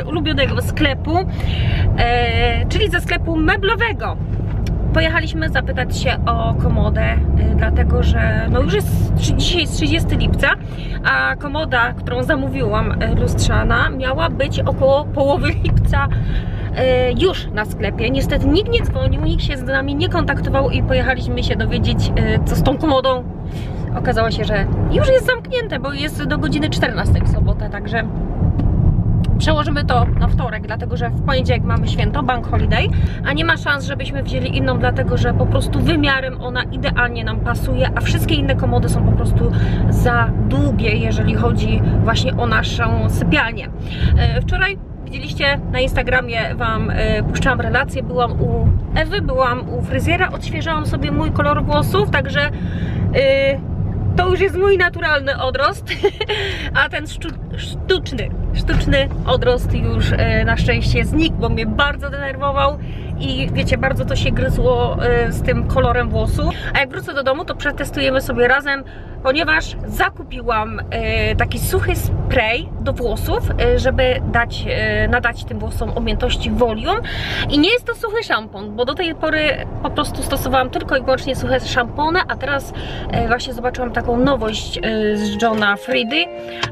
ulubionego sklepu, e, czyli ze sklepu meblowego. Pojechaliśmy zapytać się o komodę, e, dlatego że no już jest dzisiaj jest 30 lipca, a komoda, którą zamówiłam e, lustrzana, miała być około połowy lipca e, już na sklepie. Niestety nikt nie dzwonił, nikt się z nami nie kontaktował i pojechaliśmy się dowiedzieć, e, co z tą komodą. Okazało się, że już jest zamknięte, bo jest do godziny 14 w sobotę, także przełożymy to na wtorek, dlatego że w poniedziałek mamy święto, bank holiday, a nie ma szans, żebyśmy wzięli inną, dlatego że po prostu wymiarem ona idealnie nam pasuje, a wszystkie inne komody są po prostu za długie, jeżeli chodzi właśnie o naszą sypialnię. E, Wczoraj widzieliście na Instagramie Wam e, puszczałam relację, byłam u Ewy, byłam u fryzjera, odświeżałam sobie mój kolor włosów, także e, to już jest mój naturalny odrost, a ten sztu- sztuczny, sztuczny odrost już e, na szczęście znikł, bo mnie bardzo denerwował i wiecie, bardzo to się gryzło e, z tym kolorem włosu. A jak wrócę do domu, to przetestujemy sobie razem, ponieważ zakupiłam e, taki suchy spray do włosów, e, żeby dać, nadać tym włosom objętości volume. I nie jest to suchy szampon, bo do tej pory po prostu stosowałam tylko i wyłącznie suche szampony, a teraz właśnie zobaczyłam taką nowość z Johna Friedy.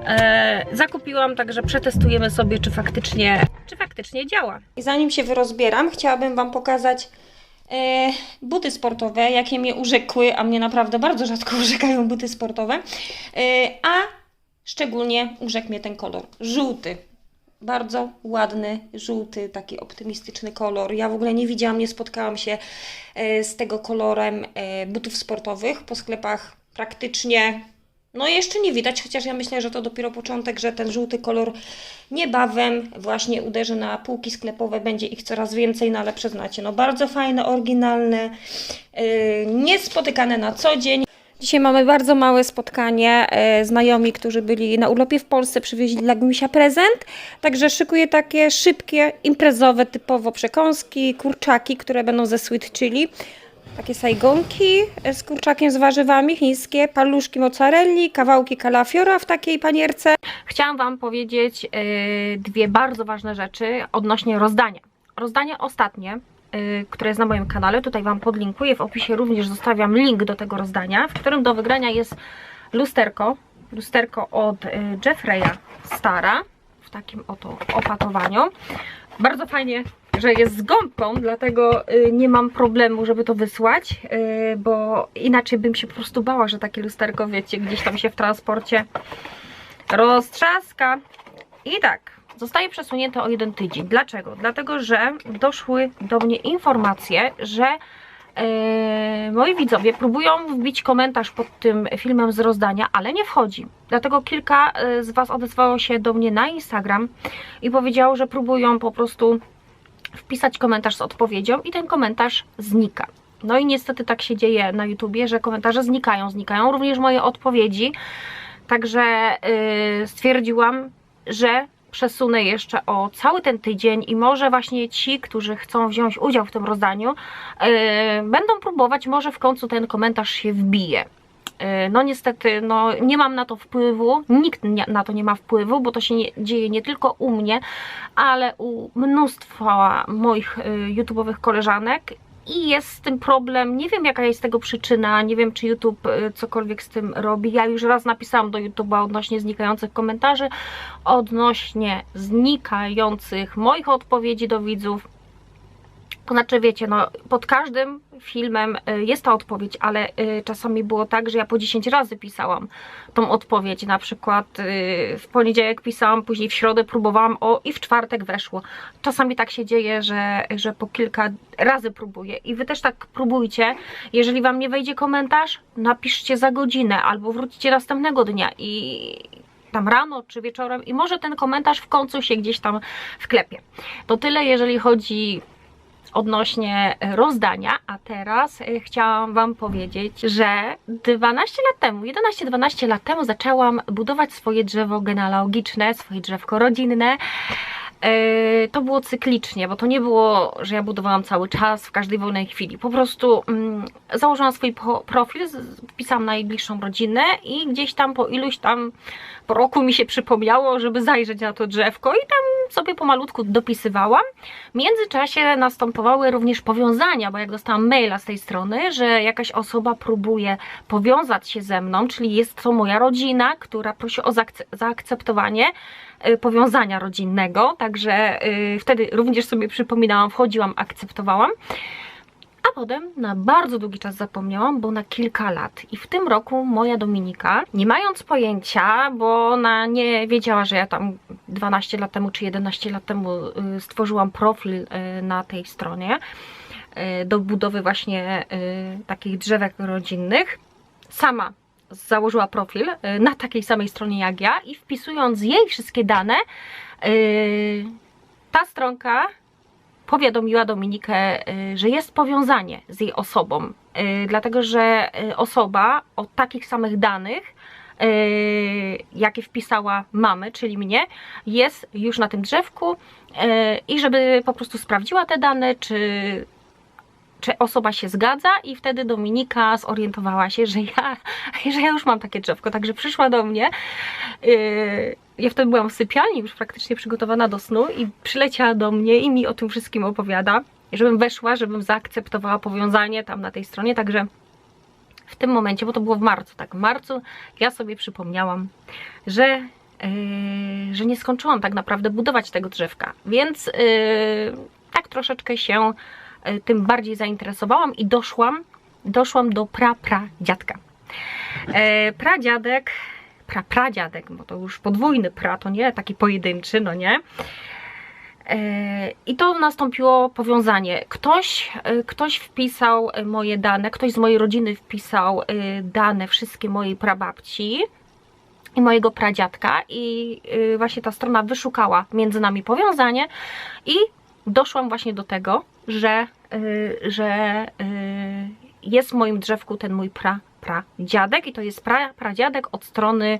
E, Zakupiłam, także przetestujemy sobie, czy faktycznie, czy faktycznie działa. I zanim się wyrozbieram, chciałabym Wam pokazać e, buty sportowe, jakie mnie urzekły, a mnie naprawdę bardzo rzadko urzekają buty sportowe, e, a szczególnie urzekł mnie ten kolor, żółty. Bardzo ładny, żółty, taki optymistyczny kolor. Ja w ogóle nie widziałam, nie spotkałam się e, z tego kolorem e, butów sportowych po sklepach praktycznie. No jeszcze nie widać, chociaż ja myślę, że to dopiero początek, że ten żółty kolor niebawem właśnie uderzy na półki sklepowe, będzie ich coraz więcej, no ale przyznacie, no bardzo fajne, oryginalne, yy, niespotykane na co dzień. Dzisiaj mamy bardzo małe spotkanie. E, znajomi, którzy byli na urlopie w Polsce, przywieźli dla Gmisia prezent. Także szykuję takie szybkie, imprezowe, typowo przekąski, kurczaki, które będą ze sweet chili. Takie sajgonki e, z kurczakiem z warzywami, chińskie, paluszki mozzarelli, kawałki kalafiora w takiej panierce. Chciałam Wam powiedzieć e, dwie bardzo ważne rzeczy odnośnie rozdania. Rozdanie ostatnie, y, które jest na moim kanale. Tutaj Wam podlinkuję. W opisie również zostawiam link do tego rozdania, w którym do wygrania jest lusterko. Lusterko od Jeffreya Stara w takim oto opakowaniu. Bardzo fajnie, że jest z gąbką, dlatego y, nie mam problemu, żeby to wysłać, y, bo inaczej bym się po prostu bała, że takie lusterko, wiecie, gdzieś tam się w transporcie roztrzaska. I tak, zostaje przesunięte o jeden tydzień. Dlaczego? Dlatego, że doszły do mnie informacje, że e, moi widzowie próbują wbić komentarz pod tym filmem z rozdania, ale nie wchodzi. Dlatego kilka e, z Was odezwało się do mnie na Instagram i powiedziało, że próbują po prostu wpisać komentarz z odpowiedzią i ten komentarz znika. No i niestety tak się dzieje na YouTubie, że komentarze znikają, znikają również moje odpowiedzi. Także yy, stwierdziłam, że przesunę jeszcze o cały ten tydzień i może właśnie ci, którzy chcą wziąć udział w tym rozdaniu, yy, będą próbować, może w końcu ten komentarz się wbije. Yy, No niestety, no nie mam na to wpływu, nikt na to nie ma wpływu, bo to się nie, dzieje nie tylko u mnie, ale u mnóstwa moich y, YouTube'owych koleżanek i jest z tym problem. Nie wiem, jaka jest tego przyczyna, nie wiem, czy YouTube y, cokolwiek z tym robi. Ja już raz napisałam do YouTube'a odnośnie znikających komentarzy, odnośnie znikających moich odpowiedzi do widzów. To znaczy, wiecie, no, pod każdym filmem y, jest ta odpowiedź, ale y, czasami było tak, że ja po 10 razy pisałam tą odpowiedź. Na przykład y, w poniedziałek pisałam, później w środę próbowałam, o i w czwartek weszło. Czasami tak się dzieje, że, że po kilka razy próbuję. I wy też tak próbujcie. Jeżeli wam nie wejdzie komentarz, napiszcie za godzinę albo wróćcie następnego dnia i tam rano czy wieczorem i może ten komentarz w końcu się gdzieś tam wklepie. To tyle, jeżeli chodzi odnośnie rozdania, a teraz e, chciałam Wam powiedzieć, że 12 lat temu, 11-12 lat temu zaczęłam budować swoje drzewo genealogiczne, swoje drzewko rodzinne. E, To było cyklicznie, bo to nie było, że ja budowałam cały czas, w każdej wolnej chwili. Po prostu mm, założyłam swój profil, wpisałam najbliższą rodzinę i gdzieś tam po iluś tam po roku mi się przypomniało, żeby zajrzeć na to drzewko i tam sobie pomalutku dopisywałam. W międzyczasie następowały również powiązania, bo jak dostałam maila z tej strony, że jakaś osoba próbuje powiązać się ze mną, czyli jest to moja rodzina, która prosi o zaakce- zaakceptowanie y, powiązania rodzinnego, także y, wtedy również sobie przypominałam, wchodziłam, akceptowałam. A potem na bardzo długi czas zapomniałam, bo na kilka lat. I w tym roku moja Dominika, nie mając pojęcia, bo ona nie wiedziała, że ja tam 12 lat temu czy 11 lat temu y, stworzyłam profil y, na tej stronie y, do budowy właśnie takich drzewek rodzinnych. Sama założyła profil na takiej samej stronie jak ja i wpisując jej wszystkie dane, ta stronka powiadomiła Dominikę, y, że jest powiązanie z jej osobą, y, dlatego że y, osoba o takich samych danych, jakie wpisała mamy, czyli mnie, jest już na tym drzewku i żeby po prostu sprawdziła te dane, czy czy osoba się zgadza i wtedy Dominika zorientowała się, że ja, że ja już mam takie drzewko, także przyszła do mnie. Ja wtedy byłam w sypialni, już praktycznie przygotowana do snu i przyleciała do mnie i mi o tym wszystkim opowiada, żebym weszła, żebym zaakceptowała powiązanie tam na tej stronie, także w tym momencie, bo to było w marcu, tak, w marcu ja sobie przypomniałam, że yy, że nie skończyłam tak naprawdę budować tego drzewka, więc yy, tak troszeczkę się y, tym bardziej zainteresowałam i doszłam, doszłam do pra pra dziadka. E, pradziadek, pra pradziadek, bo to już podwójny pra, to nie taki pojedynczy, no nie? E, I to nastąpiło powiązanie. Ktoś, e, ktoś wpisał e, moje dane, ktoś z mojej rodziny wpisał dane wszystkie mojej prababci i mojego pradziadka i właśnie ta strona wyszukała między nami powiązanie i doszłam właśnie do tego, że, że jest w moim drzewku ten mój pra, pra dziadek i to jest pra, pradziadek od strony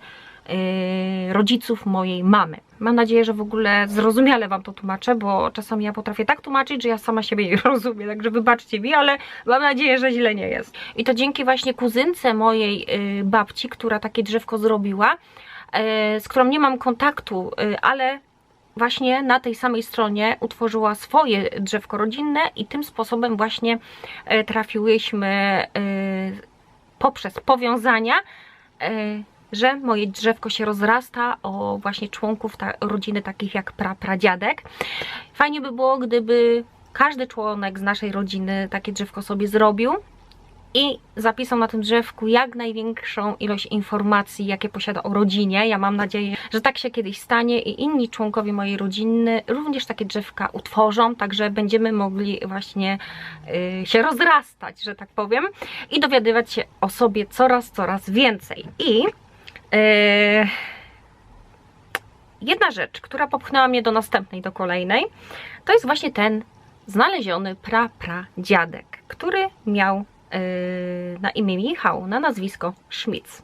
y, rodziców mojej mamy. Mam nadzieję, że w ogóle zrozumiale Wam to tłumaczę, bo czasami ja potrafię tak tłumaczyć, że ja sama siebie nie rozumiem, także wybaczcie mi, ale mam nadzieję, że źle nie jest. I to dzięki właśnie kuzynce mojej y, babci, która takie drzewko zrobiła, y, z którą nie mam kontaktu, y, ale właśnie na tej samej stronie utworzyła swoje drzewko rodzinne i tym sposobem właśnie e, trafiłyśmy e, poprzez powiązania, e, że moje drzewko się rozrasta o właśnie członków ta, rodziny takich jak pra, pradziadek. Fajnie by było, gdyby każdy członek z naszej rodziny takie drzewko sobie zrobił i zapisał na tym drzewku jak największą ilość informacji, jakie posiada o rodzinie. Ja mam nadzieję, że tak się kiedyś stanie i inni członkowie mojej rodziny również takie drzewka utworzą, także będziemy mogli właśnie y, się rozrastać, że tak powiem, i dowiadywać się o sobie coraz, coraz więcej. I y, jedna rzecz, która popchnęła mnie do następnej, do kolejnej, to jest właśnie ten znaleziony pra-pra-dziadek, który miał na imię Michał, na nazwisko Schmitz.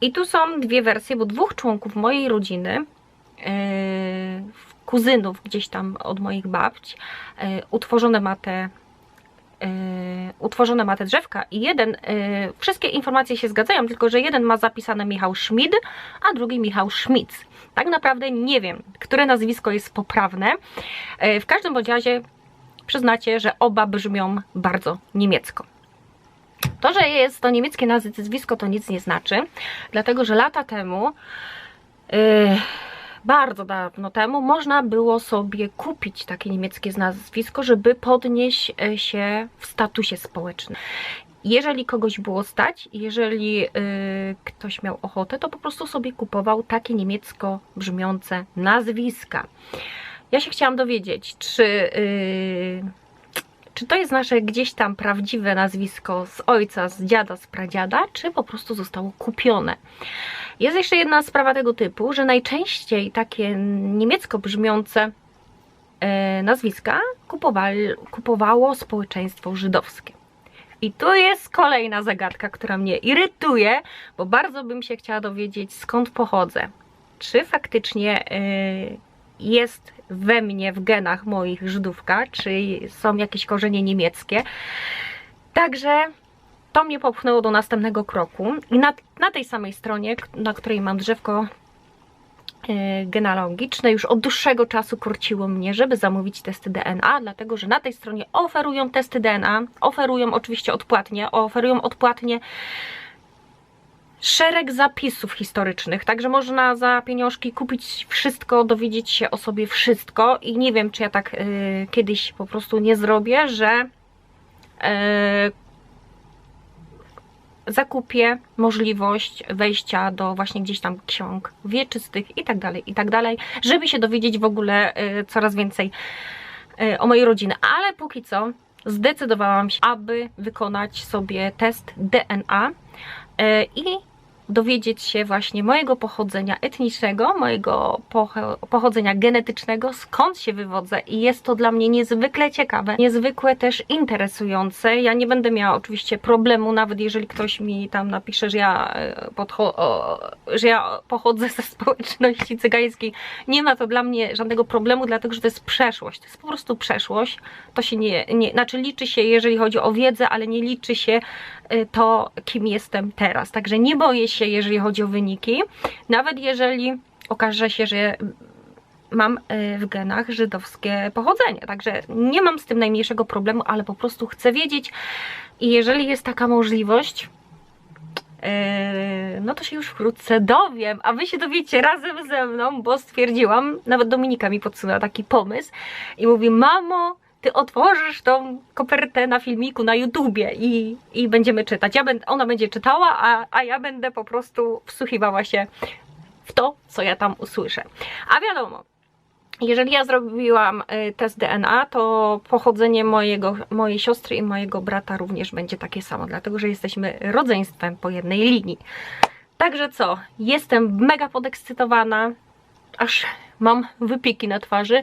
I tu są dwie wersje, bo dwóch członków mojej rodziny, yy, kuzynów gdzieś tam od moich babć, yy, utworzone ma te yy, utworzone ma te drzewka i jeden, wszystkie informacje się zgadzają, tylko że jeden ma zapisane Michał Schmid, a drugi Michał Schmitz. Tak naprawdę nie wiem, które nazwisko jest poprawne. W każdym bądź razie przyznacie, że oba brzmią bardzo niemiecko. To, że jest to niemieckie nazwisko, to nic nie znaczy, dlatego że lata temu, yy, bardzo dawno temu, można było sobie kupić takie niemieckie nazwisko, żeby podnieść yy, się w statusie społecznym. Jeżeli kogoś było stać, jeżeli yy, ktoś miał ochotę, to po prostu sobie kupował takie niemiecko brzmiące nazwiska. Ja się chciałam dowiedzieć, czy, yy, czy to jest nasze gdzieś tam prawdziwe nazwisko z ojca, z dziada, z pradziada, czy po prostu zostało kupione. Jest jeszcze jedna sprawa tego typu, że najczęściej takie niemiecko brzmiące yy, nazwiska kupowało społeczeństwo żydowskie. I tu jest kolejna zagadka, która mnie irytuje, bo bardzo bym się chciała dowiedzieć, skąd pochodzę. Czy faktycznie yy, jest we mnie, w genach moich Żydówka, czy są jakieś korzenie niemieckie. Także to mnie popchnęło do następnego kroku. I na, na tej samej stronie, na której mam drzewko e, genealogiczne już od dłuższego czasu korciło mnie, żeby zamówić testy DNA, dlatego że na tej stronie oferują testy DNA, oferują oczywiście odpłatnie, oferują odpłatnie szereg zapisów historycznych, także można za pieniążki kupić wszystko, dowiedzieć się o sobie wszystko i nie wiem, czy ja tak y, kiedyś po prostu nie zrobię, że y, zakupię możliwość wejścia do właśnie gdzieś tam ksiąg wieczystych i tak dalej, i tak dalej, żeby się dowiedzieć w ogóle y, coraz więcej y, o mojej rodziny, ale póki co zdecydowałam się, aby wykonać sobie test DNA i dowiedzieć się właśnie mojego pochodzenia etnicznego, mojego pocho- pochodzenia genetycznego, skąd się wywodzę i jest to dla mnie niezwykle ciekawe, niezwykle też interesujące. Ja nie będę miała oczywiście problemu, nawet jeżeli ktoś mi tam napisze, że ja, e, że ja pochodzę ze społeczności cygańskiej. Nie ma to dla mnie żadnego problemu, dlatego że to jest przeszłość. To jest po prostu przeszłość. To się nie, nie znaczy liczy się, jeżeli chodzi o wiedzę, ale nie liczy się to, kim jestem teraz. Także nie boję się, jeżeli chodzi o wyniki. Nawet jeżeli okaże się, że mam y, w genach żydowskie pochodzenie. Także nie mam z tym najmniejszego problemu, ale po prostu chcę wiedzieć i jeżeli jest taka możliwość, yy, no to się już wkrótce dowiem, a wy się dowiecie razem ze mną, bo stwierdziłam, nawet Dominika mi podsunęła taki pomysł i mówi, mamo, ty otworzysz tą kopertę na filmiku na YouTubie i, i będziemy czytać. Ja będę, ona będzie czytała, a, a ja będę po prostu wsłuchiwała się w to, co ja tam usłyszę. A wiadomo, jeżeli ja zrobiłam y, test DNA, to pochodzenie mojego, mojej siostry i mojego brata również będzie takie samo, dlatego że jesteśmy rodzeństwem po jednej linii. Także co, jestem mega podekscytowana, aż mam wypieki na twarzy.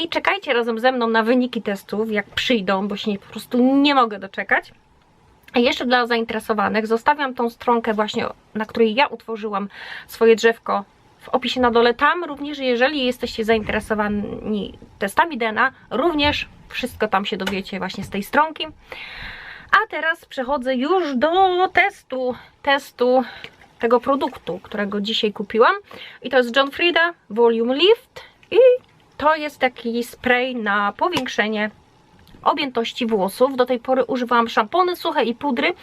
I czekajcie razem ze mną na wyniki testów, jak przyjdą, bo się po prostu nie mogę doczekać. A jeszcze dla zainteresowanych zostawiam tą stronkę właśnie, na której ja utworzyłam swoje drzewko w opisie na dole. Tam również, jeżeli jesteście zainteresowani testami DNA, również wszystko tam się dowiecie właśnie z tej stronki. A teraz przechodzę już do testu, testu tego produktu, którego dzisiaj kupiłam. I to jest John Frieda Volume Lift i to jest taki spray na powiększenie objętości włosów. Do tej pory używałam szampony suche i pudry,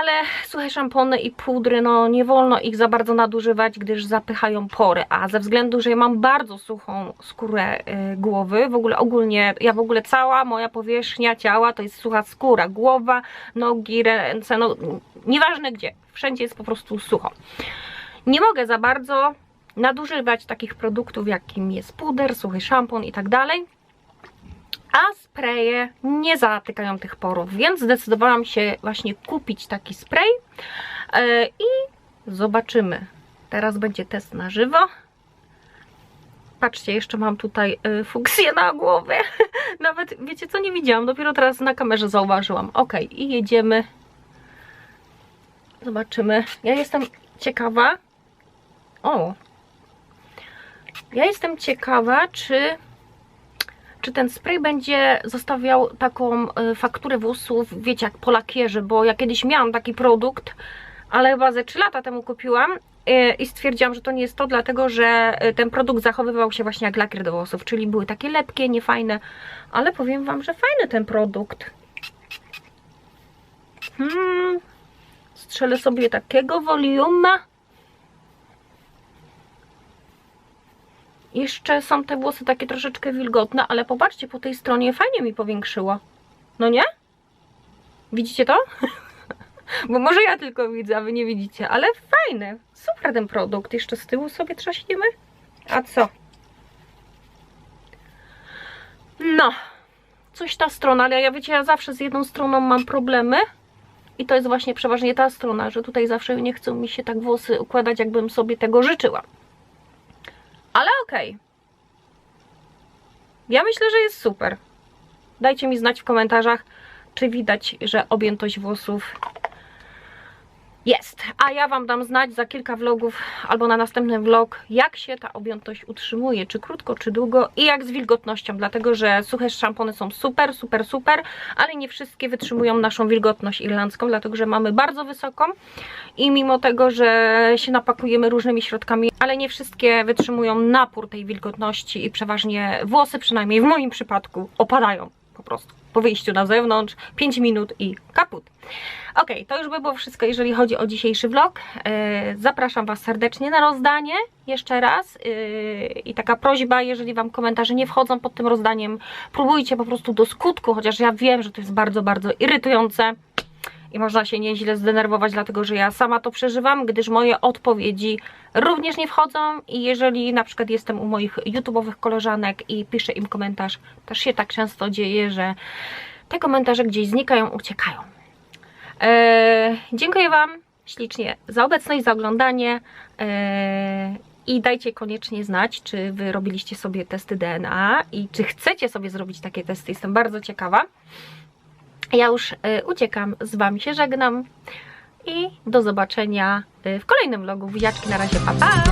ale suche szampony i pudry, no nie wolno ich za bardzo nadużywać, gdyż zapychają pory, a ze względu, że ja mam bardzo suchą skórę y, głowy, w ogóle ogólnie, ja w ogóle cała moja powierzchnia ciała to jest sucha skóra, głowa, nogi, ręce, no nieważne gdzie, wszędzie jest po prostu sucho. Nie mogę za bardzo nadużywać takich produktów, jakim jest puder, suchy szampon i tak dalej. A spreje nie zatykają tych porów, więc zdecydowałam się właśnie kupić taki spray yy, i zobaczymy. Teraz będzie test na żywo. Patrzcie, jeszcze mam tutaj yy, fuksję na głowie. Nawet, wiecie co, nie widziałam, dopiero teraz na kamerze zauważyłam. Ok, i jedziemy. Zobaczymy. Ja jestem ciekawa. O, ja jestem ciekawa, czy, czy ten spray będzie zostawiał taką y, fakturę włosów, wiecie, jak po lakierze, bo ja kiedyś miałam taki produkt, ale chyba ze 3 lata temu kupiłam y, i stwierdziłam, że to nie jest to, dlatego że y, ten produkt zachowywał się właśnie jak lakier do włosów, czyli były takie lepkie, niefajne, ale powiem Wam, że fajny ten produkt. Hmm, strzelę sobie takiego voluma. Jeszcze są te włosy takie troszeczkę wilgotne, ale popatrzcie, po tej stronie fajnie mi powiększyło. No nie? Widzicie to? Bo może ja tylko widzę, a wy nie widzicie, ale fajny. Super ten produkt. Jeszcze z tyłu sobie trzaśniemy. A co? No. Coś ta strona, ale ja wiecie, ja zawsze z jedną stroną mam problemy. I to jest właśnie przeważnie ta strona, że tutaj zawsze nie chcą mi się tak włosy układać, jakbym sobie tego życzyła. Ale okej. Okay. Ja myślę, że jest super. Dajcie mi znać w komentarzach, czy widać, że objętość włosów Jest. A ja Wam dam znać za kilka vlogów albo na następny vlog, jak się ta objętość utrzymuje, czy krótko, czy długo i jak z wilgotnością, dlatego że suche szampony są super, super, super, ale nie wszystkie wytrzymują naszą wilgotność irlandzką, dlatego że mamy bardzo wysoką i mimo tego, że się napakujemy różnymi środkami, ale nie wszystkie wytrzymują napór tej wilgotności i przeważnie włosy, przynajmniej w moim przypadku, opadają po prostu po wyjściu na zewnątrz, 5 minut i kaput. Ok, to już by było wszystko, jeżeli chodzi o dzisiejszy vlog. Yy, Zapraszam Was serdecznie na rozdanie jeszcze raz Yy, i taka prośba, jeżeli Wam komentarze nie wchodzą pod tym rozdaniem, próbujcie po prostu do skutku, chociaż ja wiem, że to jest bardzo, bardzo irytujące i można się nieźle zdenerwować, dlatego że ja sama to przeżywam, gdyż moje odpowiedzi również nie wchodzą i jeżeli na przykład jestem u moich YouTube'owych koleżanek i piszę im komentarz, też się tak często dzieje, że te komentarze gdzieś znikają, uciekają. Eee, dziękuję Wam ślicznie za obecność, za oglądanie eee, i dajcie koniecznie znać, czy Wy robiliście sobie testy DNA i czy chcecie sobie zrobić takie testy. Jestem bardzo ciekawa. Ja już y, uciekam, z Wami się żegnam i do zobaczenia y, w kolejnym vlogu. Buziaczki, na razie, pa, pa!